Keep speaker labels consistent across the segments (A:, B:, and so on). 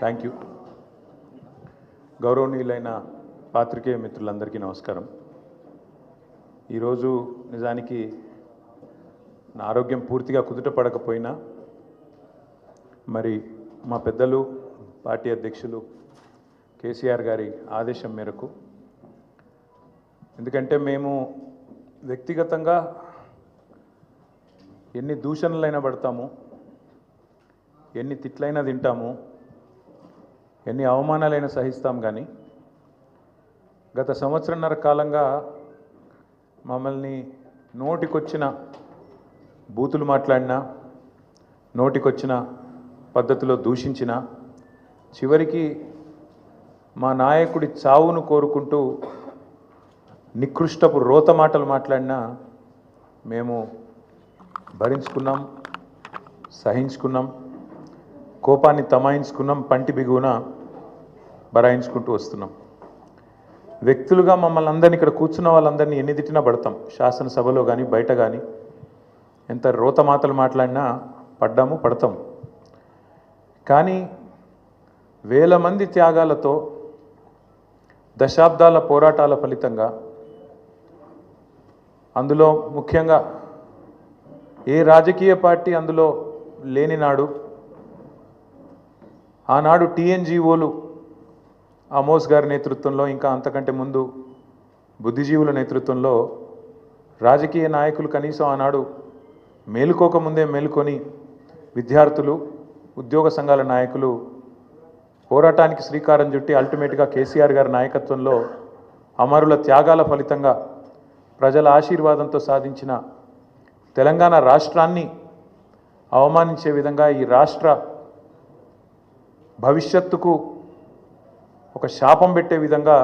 A: Thank you గౌరవనీయులైన పాత్రికేయ మిత్రులందరికీ నమస్కారం. ఈరోజు నిజానికి నా ఆరోగ్యం పూర్తిగా కుదుట పడకపోయినా మరి మా పెద్దలు పార్టీ అధ్యక్షులు కేసీఆర్ గారి ఆదేశం మేరకు ఎందుకంటే మేము వ్యక్తిగతంగా ఎన్ని దూషణలైనా పడతాము ఎన్ని తిట్లైనా తింటాము ఎన్ని అవమానాలైనా సహిస్తాం కానీ గత సంవత్సరంన్నర కాలంగా మమ్మల్ని నోటికొచ్చిన బూతులు మాట్లాడినా నోటికొచ్చిన పద్ధతిలో దూషించిన చివరికి మా నాయకుడి చావును కోరుకుంటూ నికృష్టపు రోత మాటలు మాట్లాడినా మేము భరించుకున్నాం సహించుకున్నాం. కోపాన్ని తమాయించుకున్నాం పంటి బిగువున బరాయించుకుంటూ వస్తున్నాం. వ్యక్తులుగా మమ్మల్ని అందరినీ ఇక్కడ కూర్చున్న వాళ్ళందరినీ ఎన్ని తిట్టినా పడతాం. శాసనసభలో కానీ బయట కానీ ఎంత రోత మాతలు మాట్లాడినా పడ్డాము పడతాం. కానీ వేల మంది త్యాగాలతో దశాబ్దాల పోరాటాల ఫలితంగా అందులో ముఖ్యంగా ఏ రాజకీయ పార్టీ అందులో లేని నాడు ఆనాడు టీఎన్జిఓలు అమోస్ గారి నేతృత్వంలో ఇంకా అంతకంటే ముందు బుద్ధిజీవుల నేతృత్వంలో రాజకీయ నాయకులు కనీసం ఆనాడు మేలుకోకముందే మేలుకొని విద్యార్థులు ఉద్యోగ సంఘాల నాయకులు పోరాటానికి శ్రీకారం చుట్టి అల్టిమేట్గా కేసీఆర్ గారి నాయకత్వంలో అమరుల త్యాగాల ఫలితంగా ప్రజల ఆశీర్వాదంతో సాధించిన తెలంగాణ రాష్ట్రాన్ని అవమానించే విధంగా ఈ రాష్ట్ర భవిష్యత్తుకు ఒక శాపం పెట్టే విధంగా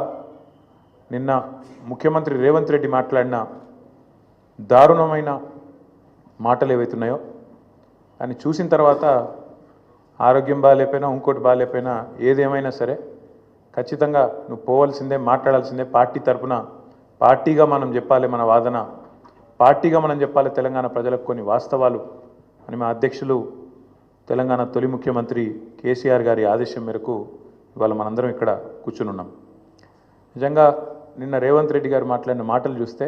A: నిన్న ముఖ్యమంత్రి రేవంత్ రెడ్డి మాట్లాడిన దారుణమైన మాటలు ఏవైతున్నాయో దాన్ని చూసిన తర్వాత ఆరోగ్యం బాగాలేపోయినా ఇంకోటి బాగాలేపోయినా ఏదేమైనా సరే ఖచ్చితంగా నువ్వు పోవాల్సిందే మాట్లాడాల్సిందే. పార్టీ తరఫున పార్టీగా మనం చెప్పాలి మన వాదన. పార్టీగా మనం చెప్పాలి తెలంగాణ ప్రజలకు కొన్ని వాస్తవాలు. అని మా అధ్యక్షులు తెలంగాణ తొలి ముఖ్యమంత్రి కేసీఆర్ గారి ఆదేశం మేరకు ఇవాళ మనందరం ఇక్కడ కూర్చుని ఉన్నాం నిజంగా నిన్న రేవంత్ రెడ్డి గారు మాట్లాడిన మాటలు చూస్తే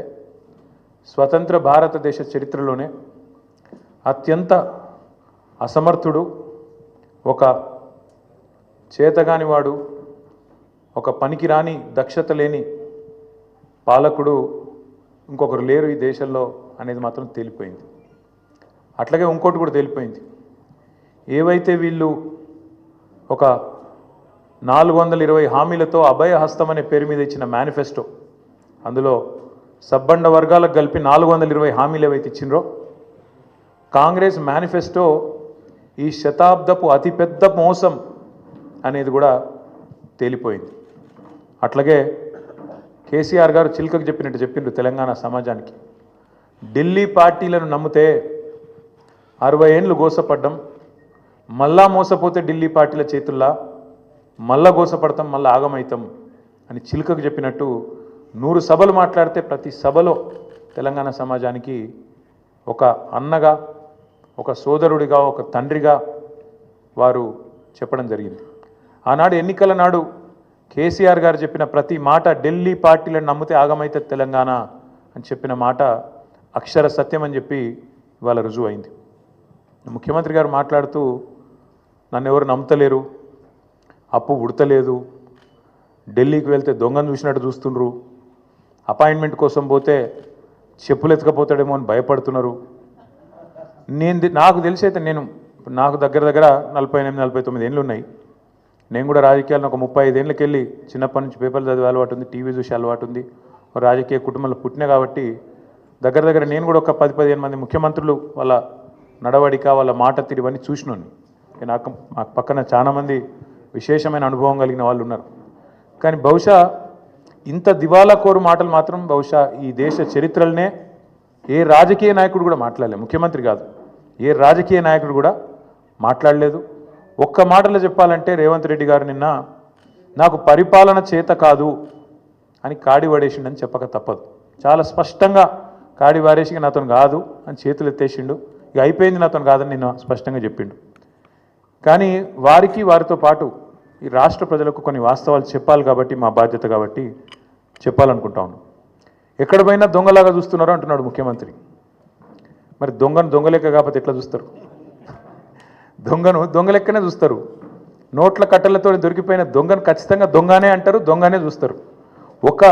A: స్వతంత్ర భారతదేశ చరిత్రలోనే అత్యంత అసమర్థుడు ఒక చేతగానివాడు ఒక పనికిరాని దక్షత లేని పాలకుడు ఇంకొకరు లేరు ఈ దేశంలో అనేది మాత్రం తేలిపోయింది. అట్లాగే ఇంకోటి కూడా తేలిపోయింది. ఏవైతే వీళ్ళు ఒక నాలుగు వందల ఇరవై హామీలతో అభయ హస్తం అనే పేరు మీద ఇచ్చిన మేనిఫెస్టో అందులో సబ్బండ వర్గాలకు కలిపి నాలుగు వందల ఇరవై హామీలు ఏవైతే ఇచ్చిండ్రో కాంగ్రెస్ మేనిఫెస్టో ఈ శతాబ్దపు అతిపెద్ద మోసం అనేది కూడా తేలిపోయింది. అట్లాగే కేసీఆర్ గారు చిలుకకు చెప్పినట్టు చెప్పిండ్రు తెలంగాణ సమాజానికి. ఢిల్లీ పార్టీలను నమ్మితే అరవై ఏండ్లు గోసపడ్డం మళ్ళా మోసపోతే ఢిల్లీ పార్టీల చేతుల్లా మళ్ళా గోసపడతాం మళ్ళా ఆగమవుతాం అని చిలుకకు చెప్పినట్టు నూరు సభలు మాట్లాడితే ప్రతి సభలో తెలంగాణ సమాజానికి ఒక అన్నగా ఒక సోదరుడిగా ఒక తండ్రిగా వారు చెప్పడం జరిగింది. ఆనాడు ఎన్నికల నాడు కేసీఆర్ గారు చెప్పిన ప్రతి మాట ఢిల్లీ పార్టీలను నమ్మితే ఆగమైతే తెలంగాణ అని చెప్పిన మాట అక్షర సత్యం అని చెప్పి ఇవాళ రుజువు అయింది ముఖ్యమంత్రి గారు మాట్లాడుతూ నన్ను ఎవరు నమ్మతలేరు అప్పు ఉడతలేదు ఢిల్లీకి వెళ్తే దొంగను చూసినట్టు చూస్తుండ్రు అపాయింట్మెంట్ కోసం పోతే చెప్పులు ఎత్తుకపోతాడేమో అని భయపడుతున్నారు. నేను నాకు తెలిసి అయితే నేను నాకు దగ్గర దగ్గర నలభై ఎనిమిది నలభై తొమ్మిది ఏళ్ళు ఉన్నాయి. నేను కూడా రాజకీయాలను ఒక ముప్పై ఐదేళ్ళకి వెళ్ళి చిన్నప్పటి నుంచి పేపర్లు చదివే అలవాటు ఉంది టీవీ చూసే అలవాటు ఉంది రాజకీయ కుటుంబంలో పుట్టినా కాబట్టి దగ్గర దగ్గర నేను కూడా ఒక పది పదిహేను మంది ముఖ్యమంత్రులు వాళ్ళ నడవడిక వాళ్ళ మాట తీరు ఇవన్నీ చూసినాను నాకు నాకు పక్కన చాలామంది విశేషమైన అనుభవం కలిగిన వాళ్ళు ఉన్నారు. కానీ బహుశా ఇంత దివాలా కోరు మాటలు మాత్రం బహుశా ఈ దేశ చరిత్రలనే ఏ రాజకీయ నాయకుడు కూడా మాట్లాడలేదు. ముఖ్యమంత్రి కాదు. ఏ రాజకీయ నాయకుడు కూడా మాట్లాడలేదు. ఒక్క మాటలో చెప్పాలంటే రేవంత్ రెడ్డి గారు నిన్న నాకు పరిపాలన చేత కాదు అని కాడి పడేసిండని చెప్పక తప్పదు. చాలా స్పష్టంగా కాడి వారేసి నాతో కాదు అని చేతులు ఎత్తేసిండు ఇక అయిపోయింది నాతో కాదని నిన్న స్పష్టంగా చెప్పిండు. కానీ వారికి వారితో పాటు ఈ రాష్ట్ర ప్రజలకు కొన్ని వాస్తవాలు చెప్పాలి కాబట్టి మా బాధ్యత కాబట్టి చెప్పాలనుకుంటా ఉన్నాం. ఎక్కడ పోయినా దొంగలాగా చూస్తున్నారు అంటున్నాడు ముఖ్యమంత్రి. మరి దొంగను దొంగలెక్క కాకపోతే ఎట్లా చూస్తారు? దొంగను దొంగ లెక్కనే చూస్తారు. నోట్ల కట్టలతో దొరికిపోయిన దొంగను ఖచ్చితంగా దొంగనే అంటారు దొంగనే చూస్తారు. ఒక